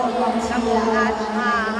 ถ้าหกห้าห้าห้าห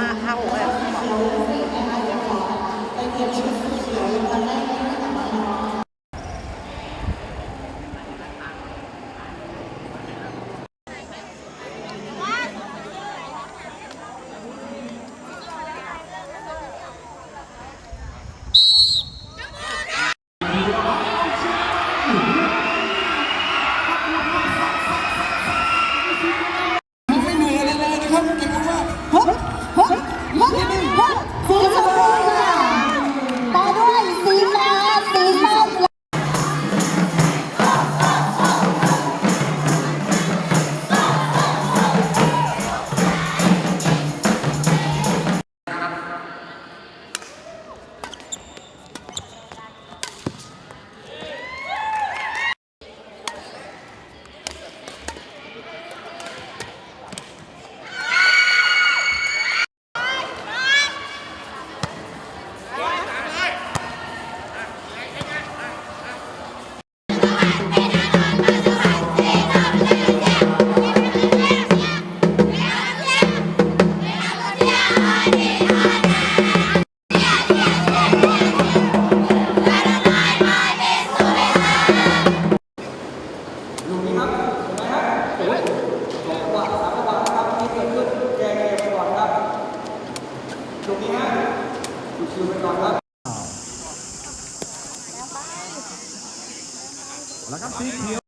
าห แล้วครับสีเขียว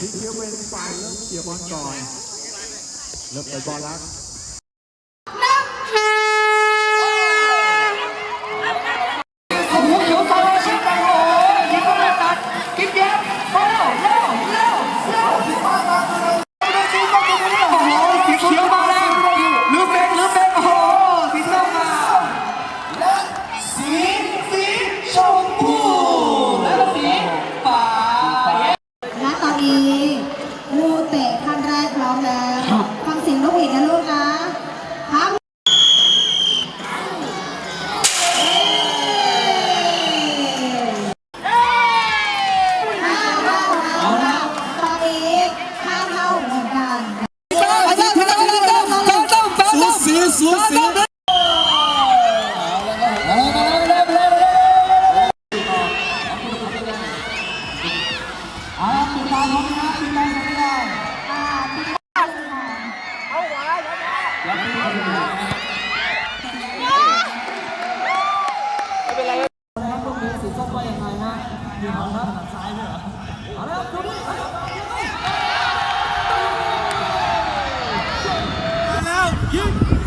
สีเขียวเป็นฝ่ายเริ่มเกี่ยวบอลก่อนเริ่มเตะบอลแล้ว สีส้มว่ายังไงฮะอยู่ทางด้านซ้ายด้วยเหรอเอาละครับดูดิแล้วยิง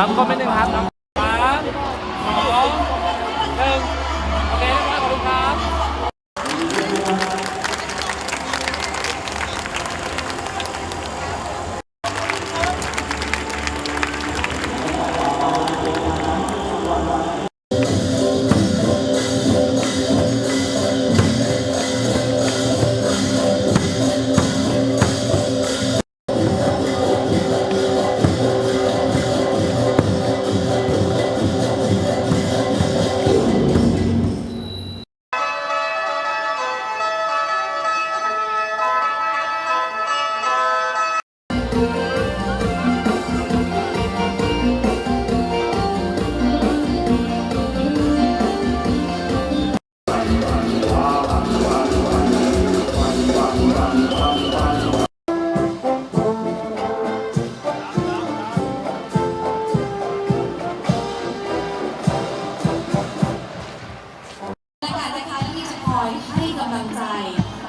น้ำก็ไม่หนึ่งครับน้ำ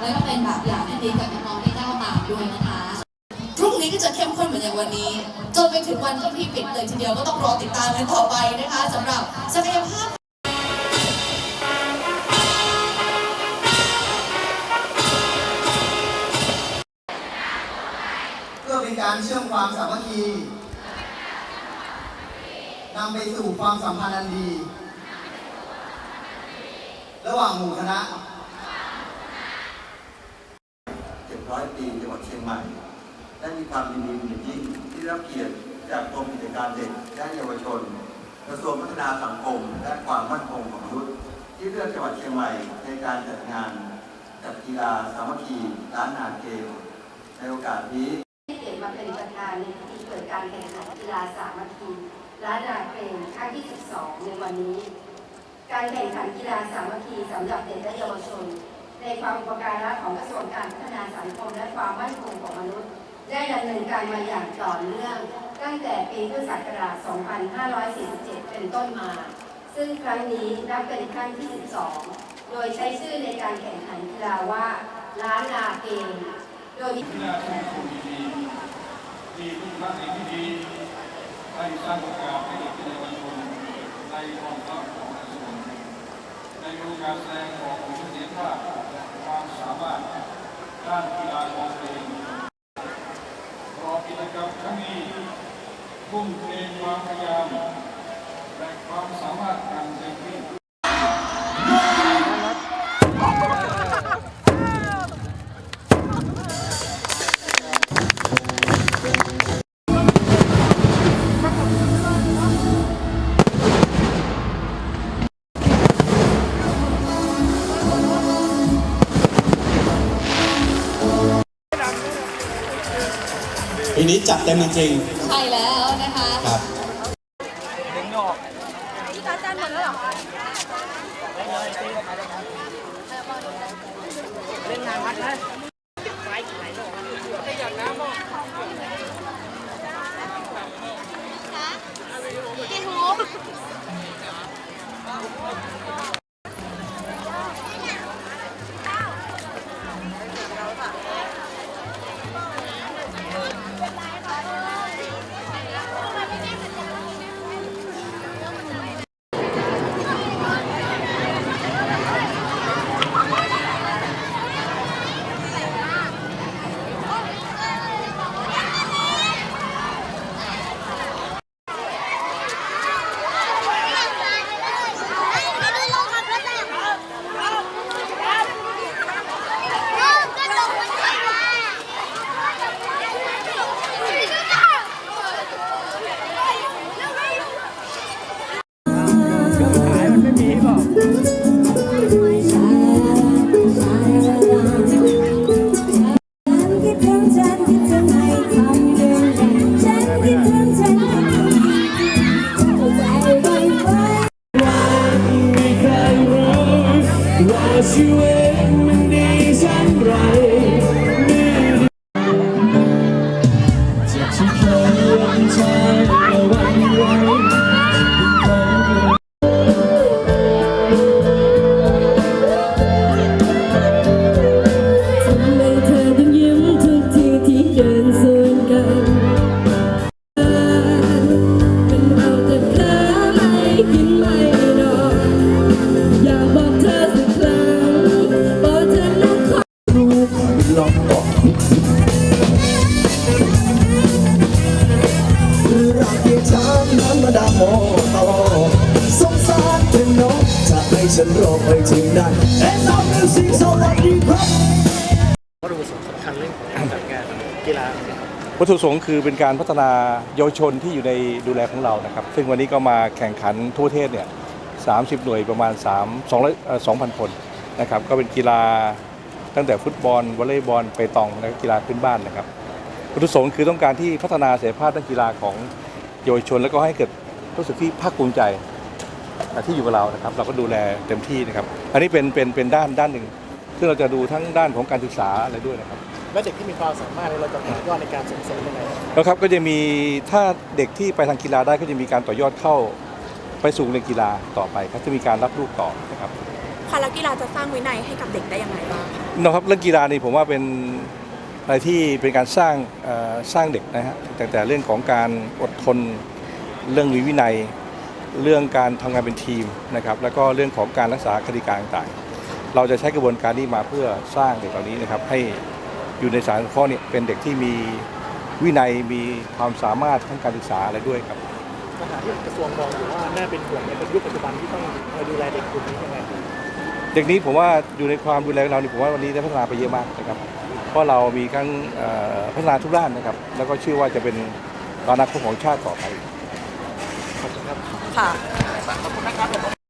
และก็เป็นแบบอย่างที่ดีกับน้องๆที่ก้าวตามด้วยนะคะพรุ่งนี้ก็จะเข้มข้นเหมือนอย่างวันนี้ จนไปถึงวันที่พี่ปิดเลยทีเดียวก็ต้องรอติดตามกันต่อไปนะคะสำหรับศักยภาพเพื่อเป็นการเชื่อมความสามัคคีนำไปสู่ความสัมพันธ์อันดี ระหว่างหมู่คณะ 700ปีจังหวัดเชียงใหม่ได้มีความยินดีเป็นอย่างยิ่งที่ได้รับเกียรติจากกรมกิจการเด็กและเยาวชน กระทรวงพัฒนาสังคม และความมั่นคงของมนุษย์ที่เลือกจังหวัดเชียงใหม่ในการจัดงานจัดกีฬาสามัคคีล้านนาเกมในโอกาสนี้ให้เกียรติมาเป็นประธานในพิธีเปิดการแข่งขันกีฬาสามัคคีล้านนาเพลงครั้งที่ 12 ในวันนี้ การแข่งขันกีฬาสามัคคีสำหรับเด็กและเยาวชน ในความอุปการะของกระทรวงการพัฒนาสังคมและความมั่นคงของมนุษย์ ได้ดำเนินการมาอย่างต่อเนื่อง ตั้งแต่ปีพุทธศักราช 2547 เป็นต้นมา ซึ่งครั้งนี้นับเป็นครั้งที่ 12 โดยใช้ชื่อในการแข่งขันกีฬาว่าล้านนาเกมโดยที่นาชื่นชมดีๆที่ทุกท่านในที่นี้ได้สร้างโอกาสให้เด็กและเยาวชนในกองทัพของกระทรวงได้มีโอกาสแสดงออกถึงศักยภาพความสามารถ ด้านกีฬาของตัวเองรอกิจกรรมครั้งนี้ทุ่มเทความพยายามและความสามารถการเต็มที่ นี้จัดเต็มจริงใมโตสงสารเป็นน้องจะให้ฉันรอไปถึงนั้นเอ็นเอามิวสิกสวัสดีครับวัตถุประสงค์สำคัญเรื่องของการจัดงานกีฬาวัตถุประสงค์คือเป็นการพัฒนาเยาวชนที่อยู่ในดูแลของเรานะครับ ซึ่งวันนี้ก็มาแข่งขันทั่วประเทศเนี่ย30 หน่วยประมาณ 3 200เอ่อ2,000 คนนะครับ ก็เป็นกีฬาตั้งแต่ฟุตบอลวอลเลย์บอลไปตองและก็กีฬาพื้นบ้านนะครับวัตถุประสงค์คือต้องการที่พัฒนาศักยภาพด้านกีฬาของเยาวชน แล้วก็ให้เกิด รู้สึกที่ภาคภูมิใจอะที่อยู่กับเรานะครับ เราก็ดูแลเต็มที่นะครับ อันนี้เป็นเป็นเป็นด้านด้านหนึ่ง ซึ่งเราจะดูทั้งด้านของการศึกษาอะไรด้วยนะครับ และเด็กที่มีความสามารถเราจะต่อยอดในการส่งเสริมยังไงครับแล้วครับก็จะมีถ้าเด็กที่ไปทางกีฬาได้ก็จะมีการต่อยอดเข้า ไปสู่เรียนกีฬาต่อไปครับจะมีการรับลูกต่อนะครับค่ะแล้วกีฬาจะสร้างวินัยให้กับเด็กได้ยังไงบ้างคะนะครับเรื่องกีฬานี่ผมว่าเป็นอะไรที่เป็นการสร้างเอ่อสร้างเด็กนะฮะแต่แต่เรื่องของการอดทน เรื่องมีวินัย เรื่องการทำงานเป็นทีมนะครับ แล้วก็เรื่องของการรักษาคดีการต่างๆ เราจะใช้กระบวนการนี้มาเพื่อสร้างเด็กเหล่านี้นะครับให้อยู่ในสารข้อเนี่ยเป็นเด็กที่มีวินัยมีความสามารถทั้งการศึกษาอะไรด้วยครับปัญหาที่กระทรวงมองอยู่ว่าน่าเป็นห่วงในยุคปัจจุบันที่ต้องมาดูแลเด็กกลุ่มนี้ยังไงเด็กนี้ผมว่าอยู่ในความดูแลของเราเนี่ยผมว่าวันนี้ได้พัฒนาไปเยอะมากนะครับ เพราะเรามีทั้งเอ่อพัฒนาทุกด้านนะครับ แล้วก็เชื่อว่าจะเป็นอนาคตของชาติต่อไป ค่ะ